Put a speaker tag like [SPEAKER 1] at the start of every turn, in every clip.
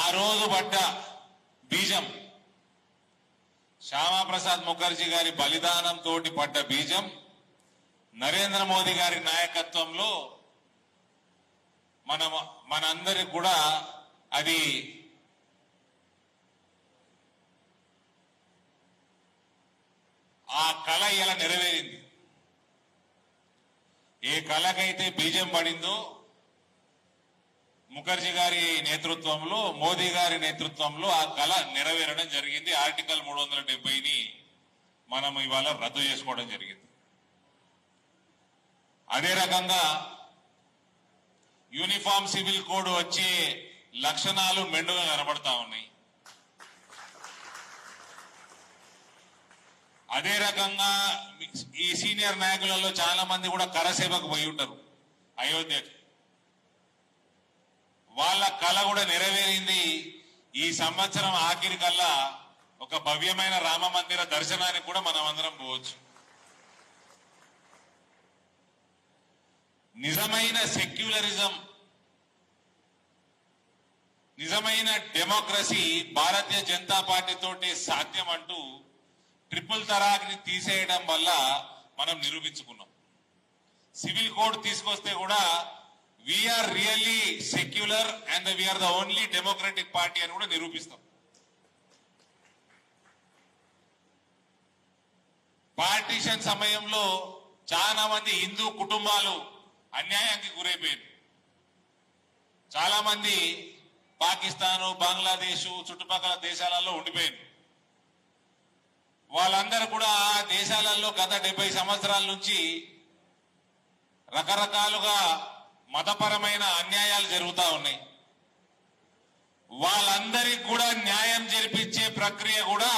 [SPEAKER 1] ఆ రోజు పడ్డ బీజం. శ్యామాప్రసాద్ ముఖర్జీ గారి బలిదానం తోటి పడ్డ బీజం నరేంద్ర మోదీ గారి నాయకత్వంలో మన మనందరికి కూడా అది ఆ కళ ఇలా నెరవేరింది. ఏ కళకైతే బీజం పడిందో ముఖర్జీ గారి నేతృత్వంలో మోదీ గారి నేతృత్వంలో ఆ కళ నెరవేరడం జరిగింది. ఆర్టికల్ మూడు వందల డెబ్బైని మనం ఇవాళ రద్దు చేసుకోవడం జరిగింది. అదే రకంగా యూనిఫామ్ సివిల్ కోడ్ వచ్చే లక్షణాలు మెండుగా కనబడతా ఉన్నాయి. అదే రకంగా ఈ సీనియర్ నాయకులలో చాలా మంది కూడా కరసేవకు పోయి ఉంటారు. అయోధ్యకు. వాళ్ళ కళ కూడా నెరవేరింది. ఈ సంవత్సరం ఆఖరి కల్లా ఒక భవ్యమైన రామ మందిర దర్శనానికి కూడా మనం అందరం పోవచ్చు. నిజమైన సెక్యులరిజం నిజమైన డెమోక్రసీ భారతీయ జనతా పార్టీ తోటి సాధ్యం అంటూ ట్రిపుల్ తరాక్ని తీసేయడం వల్ల మనం నిరూపించుకున్నాం. సివిల్ కోడ్ తీసుకొస్తే కూడా we are really secular and we are the only democratic party అని కూడా నిరూపిస్తాం. పార్టీషన్ సమయంలో చాలా మంది హిందూ కుటుంబాలు అన్యాయానికి గురైపోయారు. చాలా మంది పాకిస్తాను బంగ్లాదేశ్ చుట్టుపక్కల దేశాలలో ఉండిపోయారు. వాళ్ళందరూ కూడా ఆ దేశాలలో గత డెబ్బై సంవత్సరాల నుంచి రకరకాలుగా మతపరమైన అన్యాయాలు జరుగుతూ ఉన్నాయి. వాళ్ళందరికీ కూడా న్యాయం జరిపించే ప్రక్రియ కూడా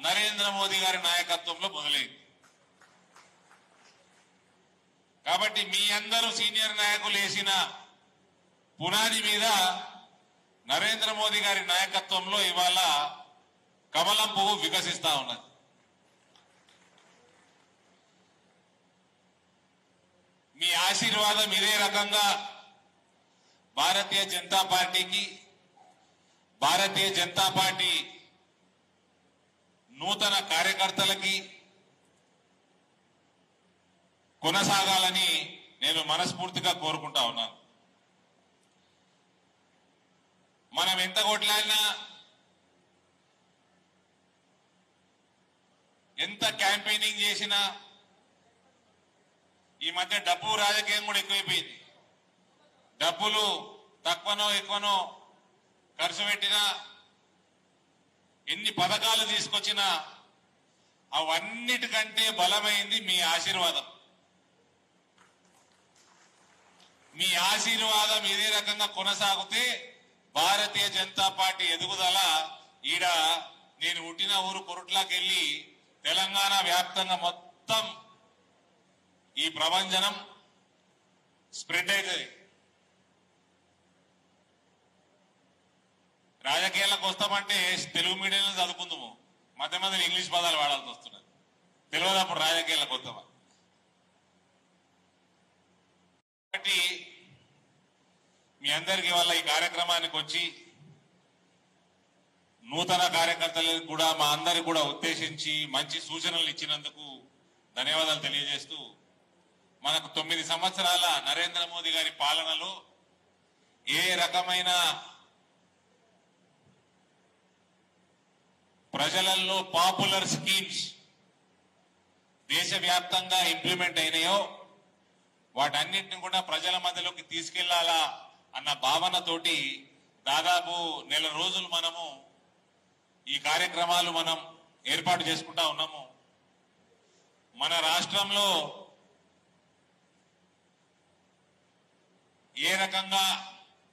[SPEAKER 1] నరేంద్ర మోదీ గారి నాయకత్వంలో మొదలైంది. కాబట్టి మీ అందరూ సీనియర్ నాయకులు వేసిన పునాది మీద నరేంద్ర మోదీ గారి నాయకత్వంలో ఇవాళ కమలం పువ్వు వికసిస్తా ఉన్నది. మీ ఆశీర్వాదం ఇదే రకంగా భారతీయ జనతా పార్టీకి భారతీయ జనతా పార్టీ నూతన కార్యకర్తలకి కొనసాగాలని నేను మనస్ఫూర్తిగా కోరుకుంటా ఉన్నాను. మనం ఎంత కొట్లాడినా ఎంత క్యాంపెయినింగ్ చేసినా ఈ మధ్య డబ్బు రాజకీయం కూడా ఎక్కువైపోయింది. డబ్బులు తక్కువనో ఎక్కువనో ఖర్చు పెట్టినా ఎన్ని పథకాలు తీసుకొచ్చినా అవన్నిటికంటే బలమైంది మీ ఆశీర్వాదం. మీ ఆశీర్వాదం ఇదే రకంగా కొనసాగితే భారతీయ జనతా పార్టీ ఎదుగుదల ఈడ నేను పుట్టిన ఊరు కొరుట్లాకెళ్ళి తెలంగాణ వ్యాప్తంగా మొత్తం ఈ ప్రభంజనం స్ప్రెడ్ అవుతుంది. రాజకీయాలకు వస్తామంటే తెలుగు మీడియంలో చదువుకుందాము. మధ్య మధ్యలో ఇంగ్లీష్ పదాలు వాడాల్సి వస్తున్నది తెలియదు అప్పుడు రాజకీయాలకు వస్తామా? కాబట్టి మీ అందరికి వల్ల ఈ కార్యక్రమానికి వచ్చి నూతన కార్యకర్తలకు కూడా మా అందరికి కూడా ఉద్దేశించి మంచి సూచనలు ఇచ్చినందుకు ధన్యవాదాలు తెలియజేస్తూ మనకు తొమ్మిది సంవత్సరాల నరేంద్ర మోదీ గారి పాలనలో ఏ రకమైన ప్రజలలో పాపులర్ స్కీమ్స్ దేశవ్యాప్తంగా ఇంప్లిమెంట్ అయినాయో వాటన్నిటిని కూడా ప్రజల మధ్యలోకి తీసుకెళ్ళాలా అన్న భావనతోటి దాదాపు నెల రోజులు మనము ఈ కార్యక్రమాలు మనం ఏర్పాటు చేసుకుంటా ఉన్నాము. మన రాష్ట్రంలో ఏ రకంగా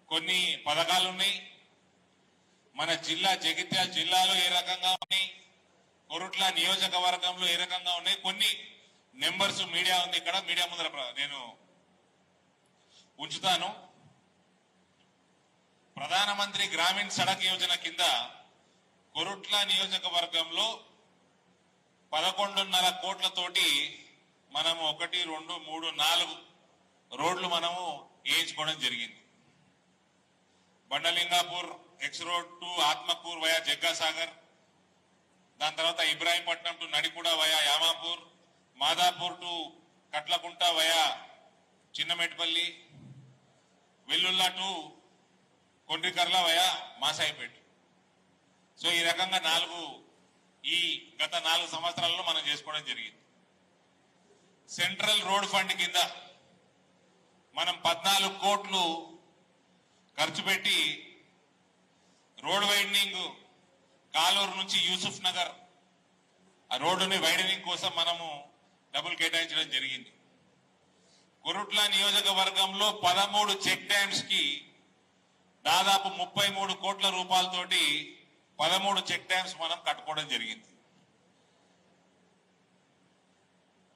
[SPEAKER 1] కొన్ని పథకాలు ఉన్నాయి మన జిల్లా జగిత్యాల జిల్లాలో ఏ రకంగా ఉన్నాయి? కొరుట్ల నియోజకవర్గంలో ఏ రకంగా ఉన్నాయి? కొన్ని నెంబర్స్ మీడియా ఉంది ఇక్కడ. మీడియా ముందర ప్ర- నేను ఉంచుతాను. ప్రధానమంత్రి గ్రామీణ సడక్ యోజన కింద కొరుట్ల నియోజకవర్గంలో పదకొండున్నర కోట్లతోటి మనము ఒకటి రెండు మూడు నాలుగు రోడ్లు మనము వేయించుకోవడం జరిగింది. Bandalingapur X road to Atmakur via Jaggasagar దాని తర్వాత Ibrahimpatnam to Nadikuda via Yamapur Madapur to Katlakunta via Chinnametpalli Vellulla to Kondrikarla via Masaipet. So ఈ రకంగా నాలుగు ఈ గత నాలుగు సంవత్సరాల్లో మనం చేసుకోవడం జరిగింది. సెంట్రల్ రోడ్ ఫండ్ కింద మనం పద్నాలుగు కోట్లు ఖర్చు పెట్టి రోడ్ వైడనింగ్ కాలూరు నుంచి యూసుఫ్ నగర్ ఆ రోడ్డుని వైడనింగ్ కోసం మనము డబ్బులు కేటాయించడం జరిగింది. కొరుట్ల నియోజకవర్గంలో పదమూడు చెక్ డ్యామ్స్కి దాదాపు ముప్పై మూడు కోట్ల రూపాయలతోటి పదమూడు చెక్ డ్యామ్స్ మనం కట్టుకోవడం జరిగింది.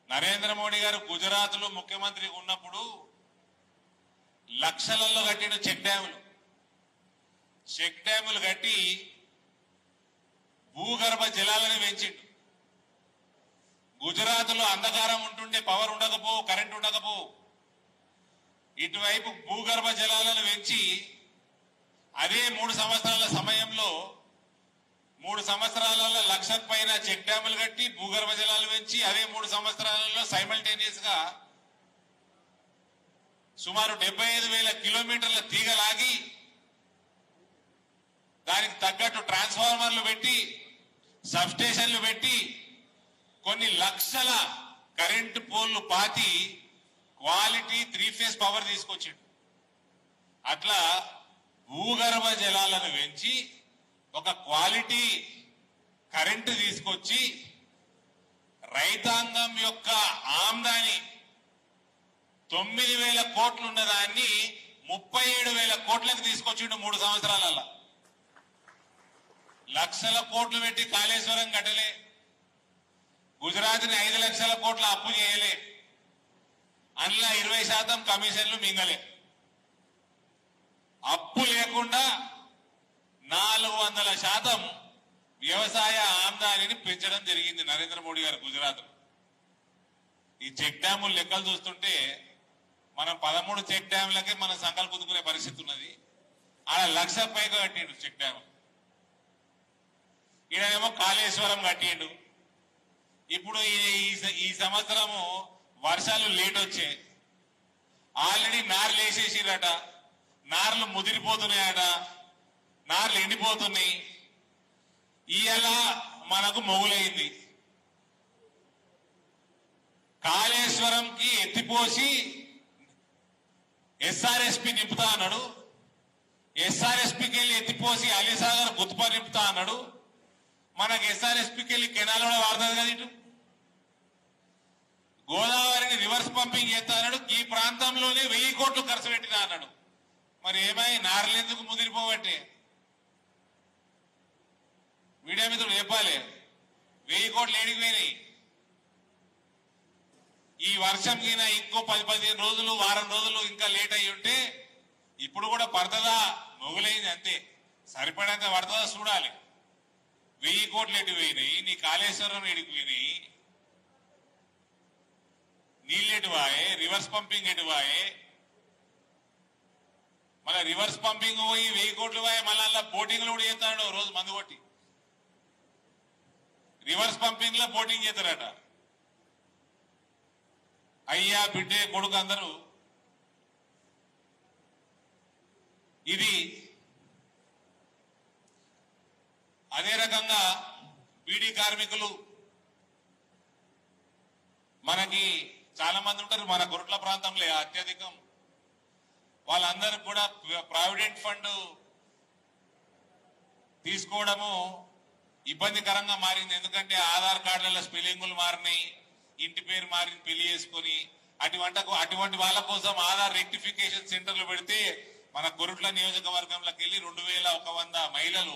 [SPEAKER 1] నరేంద్ర మోడీ గారు గుజరాత్లో ముఖ్యమంత్రి ఉన్నప్పుడు లక్షలలో కట్టిన చెక్ డ్యాములు. చెక్ డ్యాములు కట్టి భూగర్భ జలాలను పెంచిండు. గుజరాత్లో అంధకారం ఉంటుండే పవర్ ఉండకపో కరెంట్ ఉండకపో. ఇటువైపు భూగర్భ జలాలను పెంచి అదే మూడు సంవత్సరాల సమయంలో మూడు సంవత్సరాలలో లక్షకు పైన చెక్ డ్యాములు కట్టి భూగర్భ జలాలు పెంచి అదే మూడు సంవత్సరాలలో సైమల్టేనియస్గా సుమారు డెబ్బై ఐదు వేల కిలోమీటర్ల తీగలాగి దానికి తగ్గట్టు ట్రాన్స్ఫార్మర్లు పెట్టి సబ్స్టేషన్లు పెట్టి కొన్ని లక్షల కరెంటు పోల్లు పాతి క్వాలిటీ త్రీ ఫేస్ పవర్ తీసుకొచ్చిండు. అట్లా భూగర్భ జలాలను పెంచి ఒక క్వాలిటీ కరెంటు తీసుకొచ్చి రైతాంగం యొక్క ఆమ్దాని తొమ్మిది వేల కోట్లు ఉన్న దాన్ని ముప్పై ఏడు వేల కోట్లకు తీసుకొచ్చిండు మూడు సంవత్సరాలలో లక్షల కోట్లు పెట్టి కాళేశ్వరం కట్టలే. గుజరాత్ని ఐదు లక్షల కోట్ల అప్పు చేయలే. అందులో ఇరవై శాతం కమిషన్లు మింగలే. అప్పు లేకుండా నాలుగు వందల శాతం వ్యవసాయ ఆమ్దానిని పెంచడం జరిగింది నరేంద్ర మోడీ గారు గుజరాత్ ఈ చెక్ డ్యాములు లెక్కలు చూస్తుంటే మనం పదమూడు చెక్ డ్యాములకే మనం సంకల్ప కుదుకునే పరిస్థితి ఉన్నది. ఆడ లక్ష పైగా కట్టిండు చెక్ డ్యామ్. ఈయనేమో కాళేశ్వరం కట్టిండు. ఇప్పుడు ఈ- ఈ ఈ సంవత్సరము వర్షాలు లేట్ వచ్చాయి. ఆల్రెడీ నార్లు వేసేసిరట. నార్లు ముదిరిపోతున్నాయట. నార్లు ఎండిపోతున్నాయి. ఇవాళ మనకు మొగులైంది. కాళేశ్వరంకి ఎత్తిపోసి ఎస్ఆర్ఎస్పి నింపుతా అన్నాడు. ఎస్ఆర్ఎస్పికి వెళ్ళి ఎత్తిపోసి అలీసాగర్ గుత్ప నింపుతా అన్నాడు. మనకు ఎస్ఆర్ఎస్పికి వెళ్ళి కెనాల్ కూడా వాడుతుంది కదా ఇటు. గోదావరిని రివర్స్ పంపింగ్ చేస్తా అన్నాడు. ఈ ప్రాంతంలోనే వెయ్యి కోట్లు ఖర్చు పెట్టినా అన్నాడు. మరి ఏమై నారలేందుకు ముదిరిపోవట్టే మీడియా మిత్రులు చెప్పాలి. వెయ్యి కోట్లు ఏడికి పోయినాయి? ఈ వర్షం కింద ఇంకో పది పదిహేను రోజులు వారం రోజులు ఇంకా లేట్ అయ్యి ఉంటే ఇప్పుడు కూడా పడుతుందా? మొగులైంది అంతే. సరిపడంత పడుతుందా? చూడాలి. వెయ్యి కోట్లు ఎటు పోయినాయి? నీ కాళేశ్వరం ఎడికి పోయినాయి? నీళ్ళు ఎటు రివర్స్ పంపింగ్ ఎటు మళ్ళా మళ్ళీ రివర్స్ పంపింగ్ పోయి వెయ్యి కోట్లు పోయి మళ్ళీ అలా బోటింగ్లు కూడా చేస్తాడు రోజు మందు కొట్టి. రివర్స్ పంపింగ్లో బోటింగ్ చేస్తారట. అయ్యా బిడ్డే కొడుకు అందరూ ఇది అదే రకంగా బీడీ కార్మికులు. మనకి చాలా మంది ఉంటారు మన గురుట్ల ప్రాంతంలో అత్యధికం. వాళ్ళందరూ కూడా ప్రావిడెంట్ ఫండ్ తీసుకోవడము ఇబ్బందికరంగా మారింది. ఎందుకంటే ఆధార్ కార్డులలో స్పెల్లింగులు మారినాయి. ఇంటి పేరు మారిన పెళ్ళి చేసుకొని అటువంటి అటువంటి వాళ్ళ కోసం ఆధార్ రెక్టిఫికేషన్ సెంటర్లు పెడితే మన గొరుట్ల నియోజకవర్గంలోకి వెళ్ళి రెండు వేల ఒక వంద మహిళలు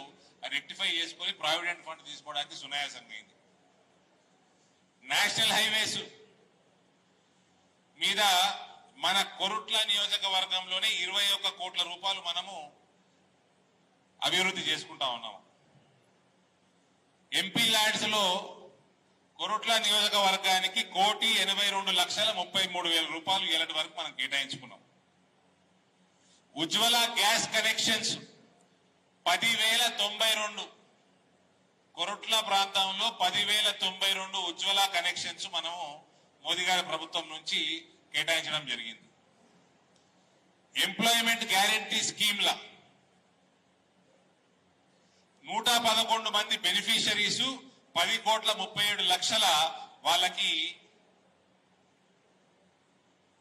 [SPEAKER 1] రెక్టిఫై చేసుకొని ప్రావిడెంట్ ఫండ్ తీసుకోవడానికి సునాయాసంగా అయింది. నేషనల్ హైవేస్ మీద మన కొరుట్ల నియోజకవర్గంలోనే ఇరవై ఒక్క కోట్ల రూపాయలు మనము అభివృద్ధి చేసుకుంటా ఉన్నాము. ఎంపీ ల్యాడ్స్లో కొరుట్ల నియోజకవర్గానికి కోటి ఎనభై రెండు లక్షల ముప్పై మూడు వేల రూపాయలు ఇలాంటి వరకు మనం కేటాయించుకున్నాం. ఉజ్వల గ్యాస్ కనెక్షన్స్ పదివేల తొంభై రెండు. కొరట్ల ప్రాంతంలో పదివేల తొంభై రెండు ఉజ్వల కనెక్షన్స్ మనము మోదీ గారి ప్రభుత్వం నుంచి కేటాయించడం జరిగింది. ఎంప్లాయ్మెంట్ గ్యారంటీ స్కీమ్ల నూట పదకొండు మంది బెనిఫిషరీసు పది కోట్ల ముప్పై ఏడు లక్షల వాళ్ళకి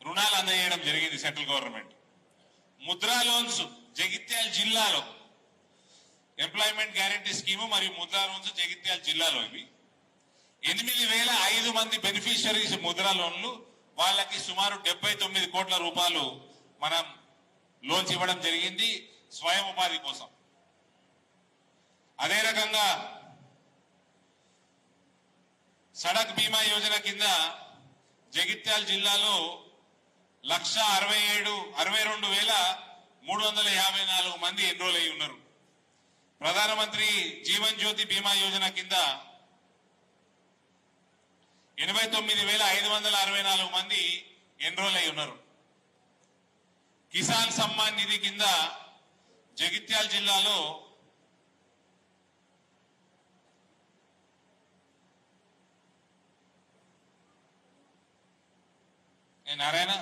[SPEAKER 1] రుణాలు అందజేయడం జరిగింది central government. Mudra loans Jagtial జిల్లాలో ఎంప్లాయ్మెంట్ గ్యారంటీ స్కీము మరియు ముద్రా లోన్స్ జగిత్యాల జిల్లాలో ఇవి. ఎనిమిది వేల ఐదు మంది బెనిఫిషరీస్ ముద్రా లోన్లు వాళ్ళకి సుమారు డెబ్బై తొమ్మిది కోట్ల రూపాయలు మనం లోన్స్ ఇవ్వడం జరిగింది స్వయం ఉపాధి కోసం. అదే రకంగా సడక్ బీమా యోజన కింద జగిత్యాల జిల్లాలో లక్ష అరవై ఏడు అరవై రెండు వేల మూడు వందల యాభై నాలుగు మంది ఎన్రోల్ అయి ఉన్నారు. ప్రధానమంత్రి జీవన్ జ్యోతి బీమా యోజన కింద ఎనభై తొమ్మిది వేల ఐదు వందల అరవై నాలుగు మంది ఎన్రోల్ అయి ఉన్నారు. కిసాన్ సమ్మాన్ నిధి కింద జగిత్యాల జిల్లాలో ఏ నారాయణ?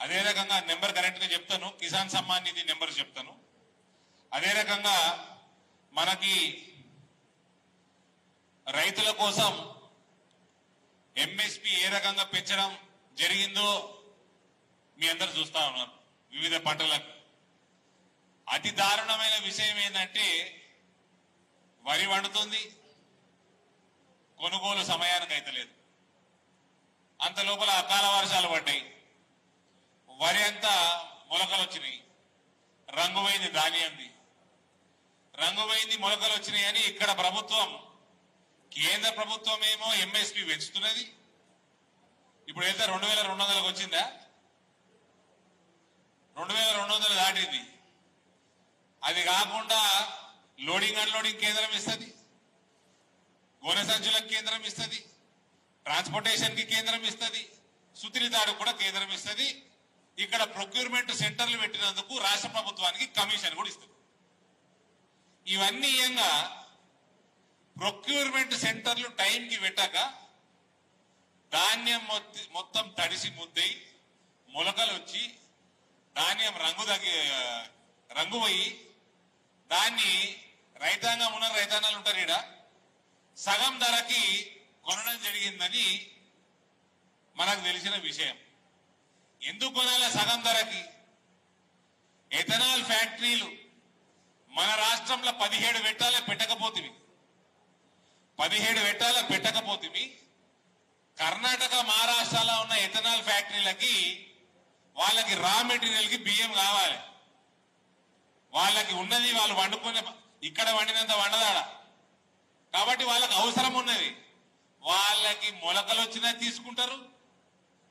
[SPEAKER 1] అదే రకంగా నెంబర్ కరెక్ట్గా చెప్తాను. కిసాన్ సమ్మాన్ నిధి నెంబర్ చెప్తాను. అదే రకంగా మనకి రైతుల కోసం ఎంఎస్పి ఏ రకంగా పెంచడం జరిగిందో మీ అందరు చూస్తా ఉన్నారు వివిధ పంటలకు. అతి దారుణమైన విషయం ఏంటంటే వరి వండుతుంది కొనుగోలు సమయానికి అయితే లేదు. అంత లోపల అకాల వర్షాలు పడ్డాయి. వరి అంతా మొలకలు వచ్చినాయి. రంగు పోయింది ధాన్యంది రంగు మొలకలు వచ్చినాయని ఇక్కడ ప్రభుత్వం కేంద్ర ప్రభుత్వం ఏమో ఎంఎస్పి పెంచుతున్నది. ఇప్పుడు అయితే రెండు వేల రెండు వందలకు వచ్చిందా? రెండు వేల రెండు వందలు దాటింది. అది కాకుండా లోడింగ్ అన్లోడింగ్ కేంద్రం ఇస్తుంది. గోనె సంచులకు కేంద్రం ఇస్తుంది. ట్రాన్స్పోర్టేషన్కి కేంద్రం ఇస్తుంది. సుతిరిదాడు కూడా కేంద్రం ఇస్తుంది. ఇక్కడ ప్రొక్యూర్మెంట్ సెంటర్లు పెట్టినందుకు రాష్ట్ర ప్రభుత్వానికి కమిషన్ కూడా ఇస్తుంది. ఇవన్నీ ఏంగా ప్రొక్యూర్మెంట్ సెంటర్లు టైంకి పెట్టాక ధాన్యం మొత్తం తడిసి ముద్దయి మొలకలు వచ్చి ధాన్యం రంగు తగ్గి రంగు పోయి దాన్ని రైతాంగం ఉన్న రైతాంగాలు ఉంటారు ఈడ. సగం ధరకి కొనడం జరిగిందని మనకు తెలిసిన విషయం. ఎందుకు కొనాలి సగం ధరకి? ఎథనాల్ ఫ్యాక్టరీలు మన రాష్ట్రంలో పదిహేడు పెట్టాలే పెట్టకపోతివి. పదిహేడు పెట్టాలే పెట్టకపోతివి. కర్ణాటక మహారాష్ట్రలో ఉన్న ఎథనాల్ ఫ్యాక్టరీలకి వాళ్ళకి రా మెటీరియల్కి బియ్యం కావాలి. వాళ్ళకి ఉన్నది వాళ్ళు వండుకునే ఇక్కడ వండినంత వండదాడ. కాబట్టి వాళ్ళకి అవసరం ఉన్నది. వాళ్ళకి మొలకలు వచ్చినా తీసుకుంటారు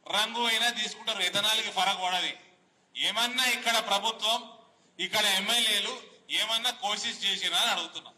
[SPEAKER 1] రంగు అయినా తీసుకుంటారు ఎథనాల్కి ఫరక్ పడది. ఏమన్నా ఇక్కడ ప్రభుత్వం ఇక్కడ ఎమ్మెల్యేలు ఏమన్నా కోషిష్ చేసినా అని అడుగుతున్నా.